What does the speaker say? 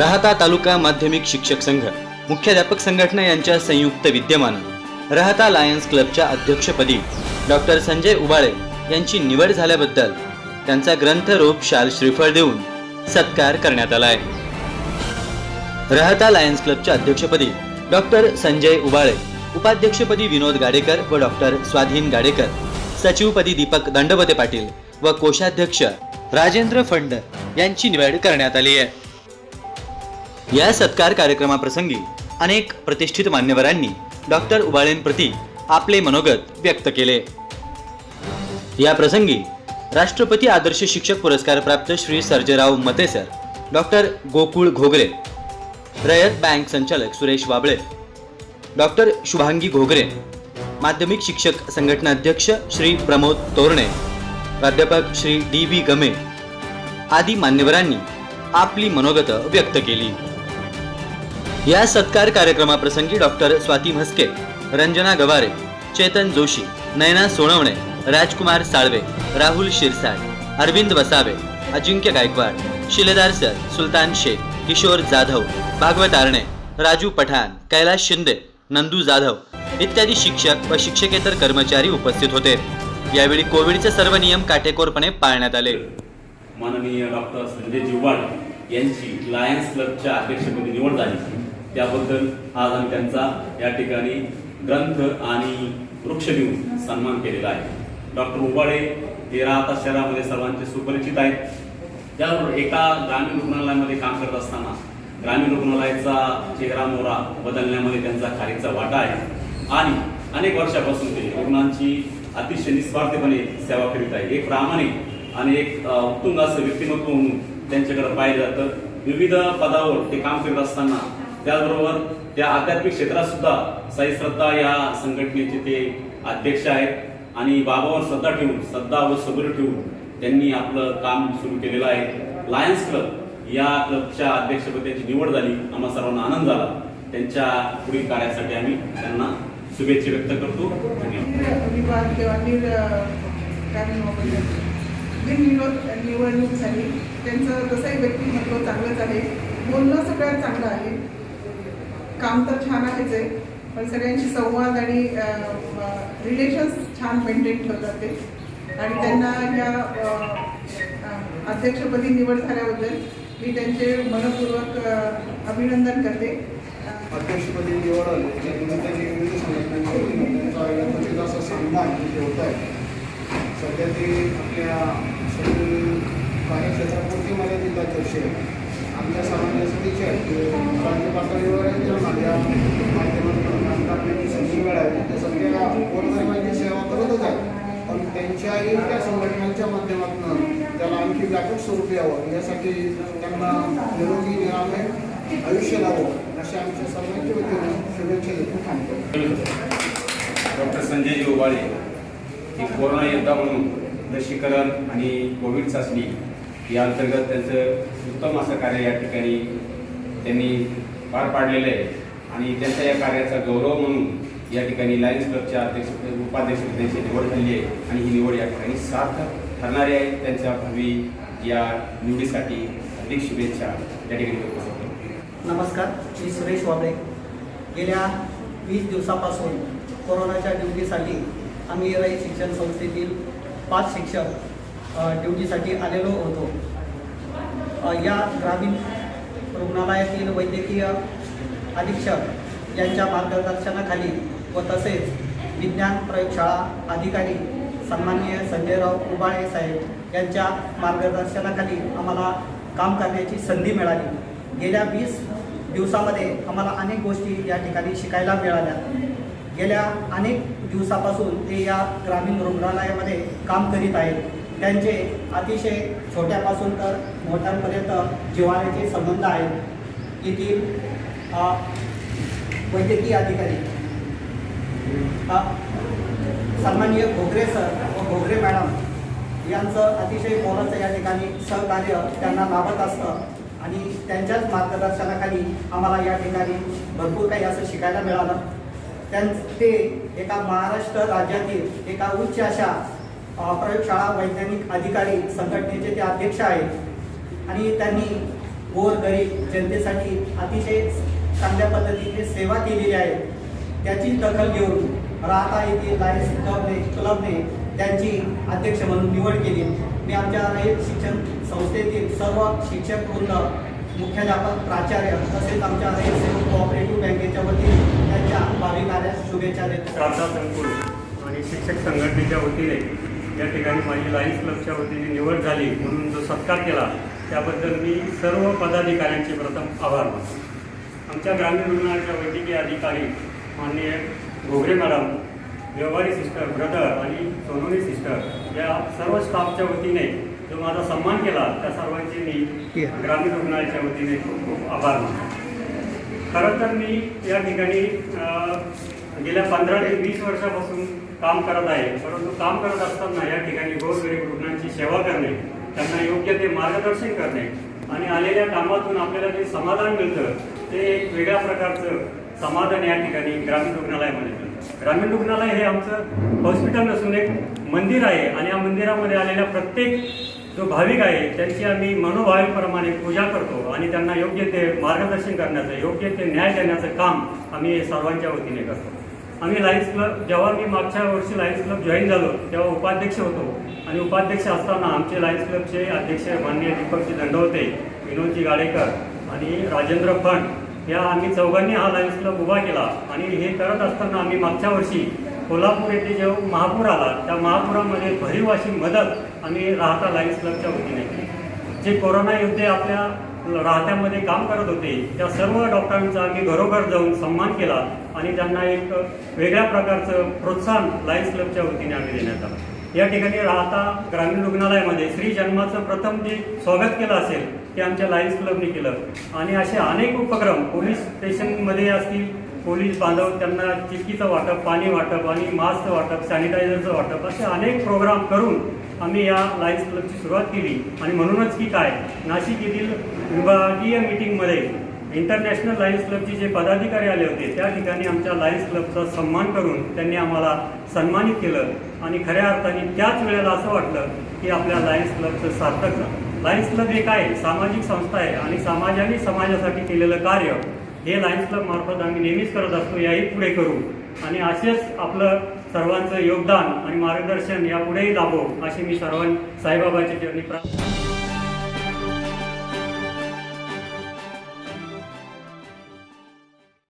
राहता तालुका माध्यमिक शिक्षक संघ मुख्याध्यापक संघटना यांच्या संयुक्त विद्यमान. राहता लायन्स क्लबच्या अध्यक्षपदी डॉक्टर संजय उबाळे यांची निवड झाल्याबद्दल त्यांचा ग्रंथरूप शाल श्रीफळ देऊन सत्कार करण्यात आलाय राहता लायन्स क्लबच्या अध्यक्षपदी डॉक्टर संजय उबाळे उपाध्यक्षपदी विनोद गाडेकर व डॉक्टर स्वाधीन गाडेकर सचिवपदी दीपक दंडवते पाटील व कोषाध्यक्ष राजेंद्र फंड यांची निवड करण्यात आली आहे. या सत्कार कार्यक्रमाप्रसंगी अनेक प्रतिष्ठित मान्यवरांनी डॉक्टर उबाळेंप्रती आपले मनोगत व्यक्त केले. या प्रसंगी राष्ट्रपती आदर्श शिक्षक पुरस्कार प्राप्त श्री सर्जेराव मतेसर डॉक्टर गोकुळ घोगरे रयत बँक संचालक सुरेश वाबळे डॉक्टर शुभांगी घोगरे माध्यमिक शिक्षक संघटनाध्यक्ष श्री प्रमोद तोरणे प्राध्यापक श्री डी बी गमे आदी मान्यवरांनी आपली मनोगत व्यक्त केली. या सत्कार कार्यक्रमाप्रसंगी डॉक्टर स्वाती म्हस्के रंजना गवारे चेतन जोशी नयना सोनवणे राजकुमार साळवे राहुल शिरसाट अरविंद वसावे अजिंक्य गायकवाड शिलेदार सर सुलतान शेख किशोर जाधव भागवत आरणे राजू पठाण कैलास शिंदे नंदू जाधव इत्यादी शिक्षक व शिक्षकेतर कर्मचारी उपस्थित होते. यावेळी कोविडचे सर्व नियम काटेकोरपणे पाळण्यात आले. माननीय डॉक्टर संजय जिव्हाड यांची लायन्स क्लबच्या अध्यक्षपदी निवड झाली. त्याबद्दल आज आम्ही त्यांचा या ठिकाणी ग्रंथ आणि वृक्ष देऊन सन्मान केलेला आहे. डॉक्टर उबाळे हे राहता शहरामध्ये सर्वांचे सुपरिचित आहेत. त्याबरोबर एका ग्रामीण रुग्णालयामध्ये काम करत असताना ग्रामीण रुग्णालयाचा चेहरा मोहरा बदलण्यामध्ये त्यांचा खारीचा वाटा आहे. आणि अनेक वर्षापासून ते रुग्णांची अतिशय निस्वार्थपणे सेवा करीत आहे. एक प्रामाणिक आणि एक उत्तुंग असं व्यक्तिमत्व म्हणून त्यांच्याकडे पाहिलं जातं. विविध पदावर ते काम करत असताना त्याचबरोबर त्या आध्यात्मिक क्षेत्रात सुद्धा साई श्रद्धा या संघटनेचे ते अध्यक्ष आहेत आणि बाबावर श्रद्धा ठेवून श्रद्धा व सबुरी ठेवून त्यांनी आपलं काम सुरू केलेलं आहे लायन्स क्लब या क्लबच्या अध्यक्षपदाची निवड झाली आम्हा सर्वांना आनंद झाला त्यांच्या पुढील कार्यासाठी आम्ही त्यांना शुभेच्छा व्यक्त करतो निवडणूक झाली त्यांचं तसंही व्यक्तिमत्व चांगलंच आहे बोलणं सगळ्यात चांगलं आहे काम तर छान आहेच आहे पण सगळ्यांशी संवाद आणि रिलेशन्स छान मेंटेन ठेवतात ते. आणि त्यांना या अध्यक्षपदी निवड झाल्याबद्दल मी त्यांचे मनपूर्वक अभिनंदन करते. अध्यक्षपदी निवड आली आहे सध्या ते आपल्या सगळी कार्यक्षेत्रापुरती मर्यादित अध्यक्ष आहे आमच्या समाजासाठी सदिच्छा आहे की राज्य पातळीवर त्यांना माध्यमातून काम करण्याची संधी मिळावी ते सगळ्या गोरगरिबांची सेवा करतच आहे पण त्यांच्याही त्या संघटनांच्या माध्यमातून त्याला आणखी व्यापक स्वरूप यावं यासाठी त्यांना निरोगी निरामय आयुष्य लावं अशा आमच्या सर्वांच्या वतीने शुभेच्छा देतो थांबतो डॉक्टर संजय उबाळे हे कोरोना योद्धा म्हणून लसीकरण आणि कोविड चाचणी या अंतर्गत त्यांचं उत्तम असं कार्य या ठिकाणी त्यांनी पार पाडलेलं आहे. आणि त्यांच्या या कार्याचा गौरव म्हणून या ठिकाणी लायन्स क्लबच्या अध्यक्ष उपाध्यक्षपदाची निवड झाली आहे. आणि ही निवड या ठिकाणी सार्थ ठरणारी आहे. त्यांच्या भावी या निवडीसाठी अधिक शुभेच्छा या ठिकाणी नमस्कार मी सुरेश वाबळे. गेल्या वीस दिवसापासून कोरोनाच्या ड्युटीसाठी आम्ही रई शिक्षण संस्थेतील पाच शिक्षक ड्युटीसाठी आलेलो होतो. या ग्रामीण रुग्णालयातील वैद्यकीय अधीक्षक यांच्या मार्गदर्शनाखाली व तसेच विज्ञान प्रयोगशाळा अधिकारी सन्माननीय संजयराव उबाळे साहेब यांच्या मार्गदर्शनाखाली आम्हाला काम करण्याची संधी मिळाली. गेल्या वीस दिवसामध्ये आम्हाला अनेक गोष्टी या ठिकाणी शिकायला मिळाल्या. गेल्या अनेक दिवसापासून ते या ग्रामीण रुग्णालयामध्ये काम करीत आहेत. त्यांचे अतिशय छोट्यापासून तर मोठ्यांपर्यंत जिव्हाळ्याचे संबंध आहेत. येथील वैद्यकीय अधिकारी सन्माननीय घोगरे सर व घोगरे मॅडम यांचं अतिशय मोलाचं या ठिकाणी सहकार्य त्यांना लाभत असतं आणि त्यांच्याच मार्गदर्शनाखाली आम्हाला या ठिकाणी भरपूर काही असं शिकायला मिळालं. त्यां ते एका महाराष्ट्र राज्यातील एका उच्च अशा प्रयोगशाळा वैज्ञानिक अधिकारी संघटनेचे ते अध्यक्ष आहेत. आणि त्यांनी गोरगरीब जनतेसाठी अतिशय चांगल्या पद्धतीने सेवा केलेली आहे. त्याची दखल घेऊन राहता येथील लायन्स क्लबने क्लबने त्यांची अध्यक्ष म्हणून निवड केली. मी आमच्या रयत शिक्षण संस्थेतील सर्व शिक्षक वृंद मुख्याध्यापक प्राचार्य तसेच आमच्या रयत सेवक कोऑपरेटिव्ह बँकेच्या वतीने त्यांच्या भावी कार्यास शुभेच्छा देतो. संकुल आणि शिक्षक संघटनेच्या वतीने या ठिकाणी माझी लायन्स क्लबच्या वतीने निवड झाली म्हणून जो सत्कार केला त्याबद्दल मी सर्व पदाधिकाऱ्यांचे प्रथम आभार मानतो. आमच्या ग्रामीण रुग्णालयाच्या वैद्यकीय अधिकारी माननीय Ghogare madam Vyavahari sister brother आणि सोनोनी सिस्टर या सर्व स्टाफच्या वतीने जो माझा सन्मान केला त्या सर्वांचे मी ग्रामीण रुग्णालयाच्या वतीने खूप खूप आभार मानतो. खरं तर मी या ठिकाणी गेल्या पंधरा ते वीस वर्षापासून काम करत आहे. परंतु काम करत असताना या ठिकाणी गोरगरीब रुग्णांची सेवा करणे त्यांना योग्य ते मार्गदर्शन करणे आणि आलेल्या कामातून आपल्याला जे समाधान मिळतं ते एक वेगळ्या प्रकारचं समाधान या ठिकाणी ग्रामीण रुग्णालयामध्ये मिळतं. ग्रामीण रुग्णालय हे आमचं हॉस्पिटल नसून एक मंदिर आहे आणि या मंदिरामध्ये आलेल्या प्रत्येक जो भाविक आहे त्यांची आम्ही मनोभावीप्रमाणे पूजा करतो आणि त्यांना योग्य ते मार्गदर्शन करण्याचं योग्य ते न्याय देण्याचं काम आम्ही सर्वांच्या वतीने करतो. आम्ही लायन्स क्लब जेव्हा मी मागच्या वर्षी लायन्स क्लब जॉईन झालो तेव्हा उपाध्यक्ष होतो. आणि उपाध्यक्ष असताना आमचे लायन्स क्लबचे अध्यक्ष माननीय दीपकजी दंडवते विनोदजी गाडेकर आणि राजेंद्र फंड या आम्ही चौघांनी हा लायन्स क्लब उभा केला. आणि हे करत असताना आम्ही मागच्या वर्षी कोल्हापूर येथे जेव्हा महापूर आला त्या महापुरामध्ये भरीव अशी मदत आम्ही राहता लायन्स क्लबच्या वतीने जे कोरोना योद्धे आपल्या राहत्यामध्ये काम करत होते. त्या सर्व डॉक्टरांचा आम्ही घरोघर जाऊन सन्मान केला आणि त्यांना एक वेगळ्या प्रकारचं प्रोत्साहन लायन्स क्लबच्या वतीने आम्ही देण्यात आलं. या ठिकाणी राहता ग्रामीण रुग्णालयामध्ये श्री जन्माचं प्रथम जे स्वागत केलं असेल ते आमच्या लायन्स क्लबने केलं. आणि असे अनेक उपक्रम पोलीस स्टेशनमध्ये असतील पोलीस बांधव त्यांना चिकीचं वाटप पाणी वाटप आणि मास्क वाटप सॅनिटायझरचं वाटप असे अनेक प्रोग्राम करून आम्ही या लायन्स क्लबची सुरुवात केली. आणि म्हणूनच की काय नाशिक येथील विभागीय मीटिंगमध्ये इंटरनॅशनल लायन्स क्लबचे जे पदाधिकारी आले होते त्या ठिकाणी आमच्या लायन्स क्लबचा सन्मान करून त्यांनी आम्हाला सन्मानित केलं. आणि खऱ्या अर्थाने त्याच वेळेला असं वाटलं की आपल्या लायन्स क्लबचं सार्थक झालं. लायन्स क्लब हे काय सामाजिक संस्था आहे आणि समाजाने समाजासाठी केलेलं कार्य हे लायन्स क्लब मार्फत आम्ही नेहमीच करत असतो याही पुढे करू. आणि असेच आपलं सर्वांचं योगदान आणि मार्गदर्शन यापुढेही लाभो अशी मी सर्वां साईबाबाच्या चरणी प्रार्थना